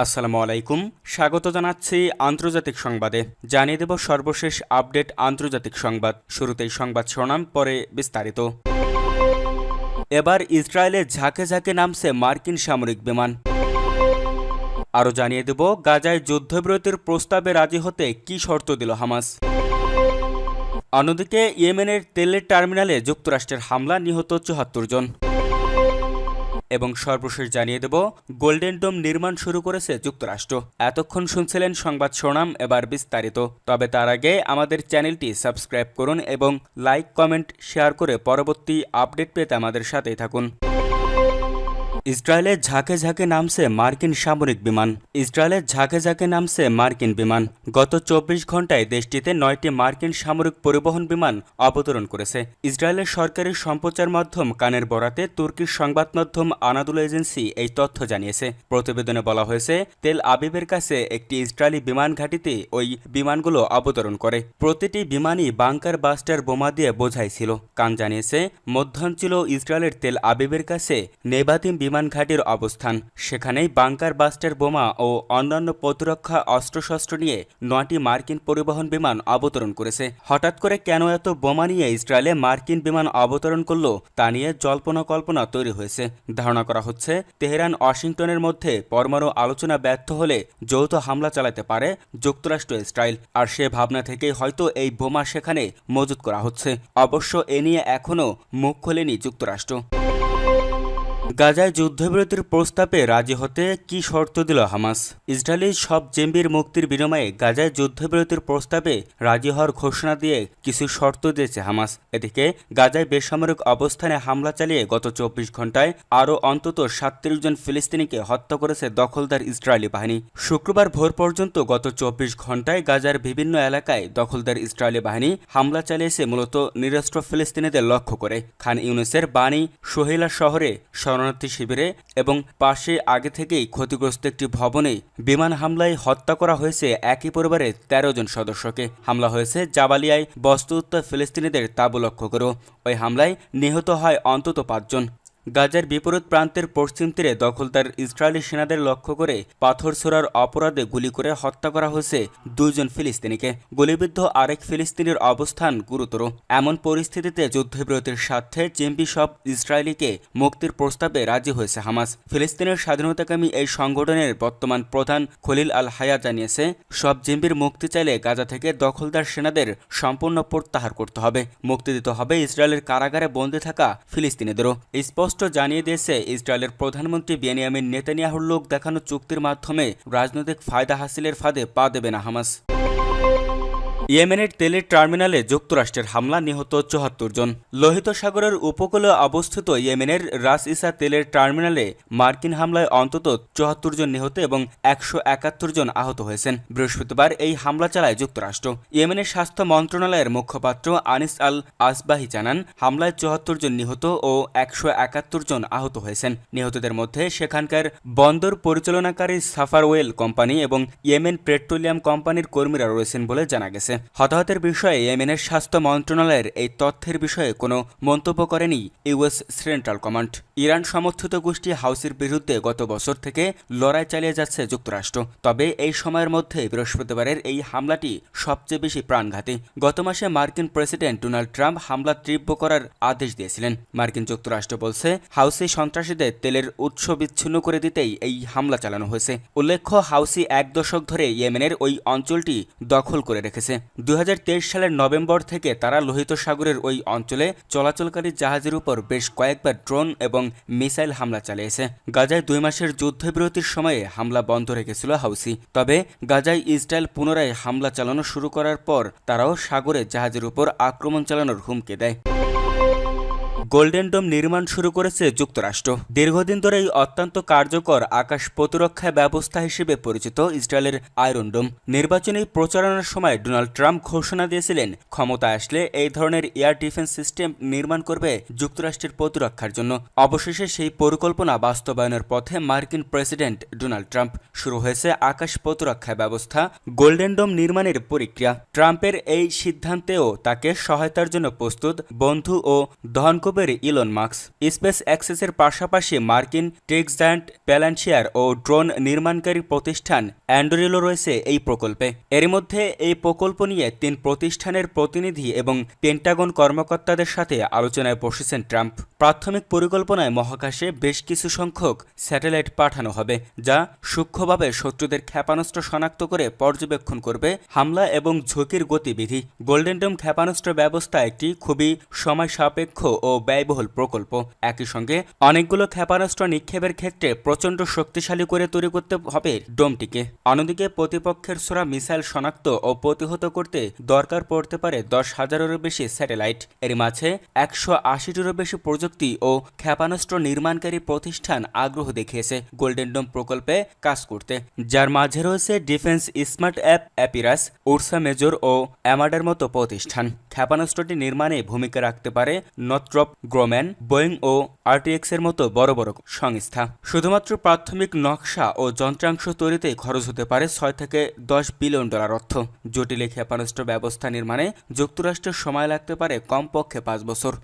আসসালামু আলাইকুম। স্বাগত জানাচ্ছি আন্তর্জাতিক সংবাদে। জানিয়ে দেব সর্বশেষ আপডেট আন্তর্জাতিক সংবাদ। শুরুতেই সংবাদ শোনাম পরে বিস্তারিত। এবার ইসরায়েলে ঝাঁকে ঝাঁকে নামছে মার্কিন সামরিক বিমান। আরও জানিয়ে দেব গাজায় যুদ্ধবিরতির প্রস্তাবে রাজি হতে কি শর্ত দিল হামাস। অন্যদিকে ইয়েমেনের তেলের টার্মিনালে যুক্তরাষ্ট্রের হামলা নিহত চুহাত্তর জন। এবং সর্বশেষ জানিয়ে দেব, গোল্ডেন ডোম নির্মাণ শুরু করেছে যুক্তরাষ্ট্র। এতক্ষণ শুনছিলেন সংবাদ শোনাম এবার বিস্তারিত। তবে তার আগে আমাদের চ্যানেলটি সাবস্ক্রাইব করুন এবং লাইক, কমেন্ট, শেয়ার করে পরবর্তী আপডেট পেতে আমাদের সাথেই থাকুন। ইসরায়েলের ঝাঁকে ঝাঁকে নামছে মার্কিন সামরিক বিমান। ইসরায়েলের ঝাঁকে ঝাঁকে নামছে মার্কিন বিমান। গত চব্বিশ ঘন্টায় দেশটিতে নয়টি মার্কিন সামরিক পরিবহন বিমান অবতরণ করেছে। ইসরায়েলের সরকারি সম্প্রচার মাধ্যম কানের বরাতে তুর্কির সংবাদ মাধ্যম আনাদুল এজেন্সি এই তথ্য জানিয়েছে। প্রতিবেদনে বলা হয়েছে, তেল আবিবের কাছে একটি ইসরায়েলি বিমান ঘাঁটিতে ওই বিমানগুলো অবতরণ করে। প্রতিটি বিমানই বাংকার বাস্টার বোমা দিয়ে বোঝাই ছিল। কান জানিয়েছে, মধ্যাঞ্চল ইসরায়েলের তেল আবিবের কাছে নেবাতিম বিমান ঘাঁটির অবস্থান। সেখানেই বাংকার বাস্টার বোমা ও অন্যান্য প্রতিরক্ষা অস্ত্রশস্ত্র নিয়ে নয়টি মার্কিন পরিবহন বিমান অবতরণ করেছে। হঠাৎ করে কেন এত বোমা নিয়ে ইসরায়েলে মার্কিন বিমান অবতরণ করল, তা নিয়ে জল্পনা কল্পনা তৈরি হয়েছে। ধারণা করা হচ্ছে, তেহরান ওয়াশিংটনের মধ্যে পরমাণু আলোচনা ব্যর্থ হলে যৌথ হামলা চালাতে পারে যুক্তরাষ্ট্র ইসরায়েল। আর সে ভাবনা থেকেই হয়তো এই বোমা সেখানে মজুত করা হচ্ছে। অবশ্য এ নিয়ে এখনও মুখ খোলেনি যুক্তরাষ্ট্র। গাজায় যুদ্ধবিরতির প্রস্তাবে রাজি হতে কি শর্ত দিল হামাস? ইসরায়েলি সব জেম্বির মুক্তির বিনিময়ে গাজায় যুদ্ধবিরতির প্রস্তাবে রাজি হওয়ার ঘোষণা দিয়ে কিছু শর্ত দিয়েছে হামাস। এদিকে, গাজায় বেসামরিক অবস্থানে হামলা চালিয়ে গত চব্বিশ ঘন্টায় আরও অন্তত সাতত্রিশ জন ফিলিস্তিনিকে হত্যা করেছে দখলদার ইসরায়েলি বাহিনী। শুক্রবার ভোর পর্যন্ত গত চব্বিশ ঘন্টায় গাজার বিভিন্ন এলাকায় দখলদার ইসরায়েলি বাহিনী হামলা চালিয়েছে মূলত নিরস্ত্র ফিলিস্তিনিদের লক্ষ্য করে। খান ইউনুসের বাণী, সোহেলা শহরে শরণার্থী শিবিরে এবং পাশে আগে থেকেই ক্ষতিগ্রস্ত একটি ভবনে বিমান হামলায় হত্যা করা হয়েছে একই পরিবারের তেরো জন সদস্যকে। হামলা হয়েছে জাবালিয়ায় বস্তু উত্তর ফিলিস্তিনিদের তাবু লক্ষ্য করেও। ওই হামলায় নিহত হয় অন্তত পাঁচজন। গাজার বিপরীত প্রান্তের পশ্চিম তীরে দখলদার ইসরায়েলি সেনাদের লক্ষ্য করে পাথর ছোড়ার অপরাধে গুলি করে হত্যা করা হয়েছে দুইজন ফিলিস্তিনিকে। গুলিবিদ্ধ আরেক ফিলিস্তিনির অবস্থান গুরুতর। এমন পরিস্থিতিতে যুদ্ধবিরতির স্বার্থে চেম্পি সব ইসরায়েলিকে মুক্তির প্রস্তাবে রাজি হয়েছে হামাস। ফিলিস্তিনের স্বাধীনতাকামী এই সংগঠনের বর্তমান প্রধান খলিল আল হায়া জানিয়েছে, সব জেম্বির মুক্তি চাইলে গাজা থেকে দখলদার সেনাদের সম্পূর্ণ প্রত্যাহার করতে হবে। মুক্তি দিতে হবে ইসরায়েলের কারাগারে বন্দী থাকা ফিলিস্তিনিদেরও। স্পষ্ট স্পষ্ট জানিয়ে দিয়েছে, ইসরায়েলের প্রধানমন্ত্রী বেনিয়ামিন নেতানিয়াহুর লোক দেখানো চুক্তির মাধ্যমে রাজনৈতিক ফায়দা হাসিলের ফাঁদে পা দেবে না হামাস ইয়েমেনের তেলের টার্মিনালে যুক্তরাষ্ট্রের হামলা নিহত চুহাত্তর জন। লোহিত সাগরের উপকূলে অবস্থিত ইয়েমেনের রাস ইসা তেলের টার্মিনালে মার্কিন হামলায় অন্তত চুহাত্তর জন নিহত এবং একশো একাত্তর জন আহত হয়েছেন। বৃহস্পতিবার এই হামলা চালায় যুক্তরাষ্ট্র। ইয়েমেনের স্বাস্থ্য মন্ত্রণালয়ের মুখপাত্র আনিস আল আসবাহি জানান, হামলায় চুহাত্তর জন নিহত ও একশো একাত্তর জন আহত হয়েছেন। নিহতদের মধ্যে সেখানকার বন্দর পরিচালনাকারী সাফারওয়েল কোম্পানি এবং ইয়েমেন পেট্রোলিয়াম কোম্পানির কর্মীরা রয়েছেন বলে জানা গেছে। হতাহতের বিষয়ে ইয়েমেনের স্বাস্থ্য মন্ত্রণালয়ের এই তথ্যের বিষয়ে কোনো মন্তব্য করেনি ইউএস সেন্ট্রাল কমান্ড। ইরান সমর্থিত গোষ্ঠী হাউসের বিরুদ্ধে গত বছর থেকে লড়াই চালিয়ে যাচ্ছে যুক্তরাষ্ট্র। তবে এই সময়ের মধ্যে বৃহস্পতিবারের এই হামলাটি সবচেয়ে বেশি প্রাণঘাতী। গত মাসে মার্কিন প্রেসিডেন্ট ডোনাল্ড ট্রাম্প হামলা তীব্র করার আদেশ দিয়েছিলেন। মার্কিন যুক্তরাষ্ট্র বলছে, হাউসি সন্ত্রাসীদের তেলের উৎস বিচ্ছিন্ন করে দিতেই এই হামলা চালানো হয়েছে। উল্লেখ্য, হাউসি এক দশক ধরে ইয়েমেনের ওই অঞ্চলটি দখল করে রেখেছে। দুই হাজার তেইশ সালের নভেম্বর থেকে তারা লোহিত সাগরের ওই অঞ্চলে চলাচলকারী জাহাজের উপর বেশ কয়েকবার ড্রোন এবং মিসাইল হামলা চালিয়েছে। গাজায় দুই মাসের যুদ্ধবিরতির সময়ে হামলা বন্ধ রেখেছিল হাউসি। তবে গাজায় ইসরায়েল পুনরায় হামলা চালানো শুরু করার পর তারাও সাগরে জাহাজের উপর আক্রমণ চালানোর হুমকি দেয়। গোল্ডেন ডোম নির্মাণ শুরু করেছে যুক্তরাষ্ট্র। দীর্ঘদিন ধরে এই অত্যন্ত কার্যকর আকাশ প্রতিরক্ষা ব্যবস্থা হিসেবে পরিচিত ইসরায়েলের আয়রন ডোম। নির্বাচনী প্রচারণার সময় ডোনাল্ড ট্রাম্প ঘোষণা দিয়েছিলেন ক্ষমতায় আসলে এই ধরনের এয়ার ডিফেন্স সিস্টেম নির্মাণ করবে যুক্তরাষ্ট্রের প্রতিরক্ষার জন্য। অবশেষে সেই পরিকল্পনা বাস্তবায়নের পথে মার্কিন প্রেসিডেন্ট ডোনাল্ড ট্রাম্প। শুরু হয়েছে আকাশ প্রতিরক্ষা ব্যবস্থা, গোল্ডেন ডোম নির্মাণের প্রক্রিয়া। ট্রাম্পের এই সিদ্ধান্তেও তাকে সহায়তার জন্য প্রস্তুত বন্ধু ও দহনকোপের ফেসবুকের ইলন মার্কস স্পেস অ্যাক্সেসের পাশাপাশি মার্কিন টেক্স জায়ান্ট প্যালান্সিয়ার ও ড্রোন নির্মাণকারী প্রতিষ্ঠান অ্যান্ডোরিলো রয়েছে এই প্রকল্পে। এর মধ্যে এই প্রকল্প নিয়ে তিন প্রতিষ্ঠানের প্রতিনিধি এবং পেন্টাগন কর্মকর্তাদের সাথে আলোচনায় বসেছেন ট্রাম্প। প্রাথমিক পরিকল্পনায় মহাকাশে বেশ কিছু সংখ্যক স্যাটেলাইট পাঠানো হবে, যা সূক্ষ্মভাবে শত্রুদের ক্ষেপণাস্ত্র শনাক্ত করে পর্যবেক্ষণ করবে হামলা এবং ঝুঁকির গতিবিধি। গোল্ডেন ডোম ক্ষেপণাস্ত্র ব্যবস্থা একটি খুবই সময় সাপেক্ষ ও ব্যয়বহুল প্রকল্প। একই সঙ্গে অনেকগুলো ক্ষেপণাস্ত্র নিক্ষেপের ক্ষেত্রে প্রচণ্ড শক্তিশালী করে তৈরি করতে হবে ডোমটিকে। অন্যদিকে প্রতিপক্ষের ছোড়া মিসাইল শনাক্ত ও প্রতিহত করতে দরকার পড়তে পারে দশ হাজারেরও বেশি স্যাটেলাইট। এর মাঝে একশো আশিটিরও বেশি প্রযুক্তি ও ক্ষেপণাস্ত্র নির্মাণকারী প্রতিষ্ঠান আগ্রহ দেখিয়েছে গোল্ডেন ডোম প্রকল্পে কাজ করতে। যার মাঝে রয়েছে defence smart app Epirus, Ursa Major ও অ্যামাডার মতো প্রতিষ্ঠান। ক্ষেপণাস্ত্রটি নির্মাণে ভূমিকা রাখতে পারে নট্রপ গ্রোম্যান, বোয়িং ও আরটিএক্সের মতো বড় বড় সংস্থা। শুধুমাত্র প্রাথমিক নকশা ও যন্ত্রাংশ তৈরিতে খরচ হতে পারে ছয় থেকে দশ বিলিয়ন ডলার অর্থ। জটিল ক্ষেপণাস্ত্র ব্যবস্থা নির্মাণে যুক্তরাষ্ট্রের সময় লাগতে পারে কমপক্ষে পাঁচ বছর।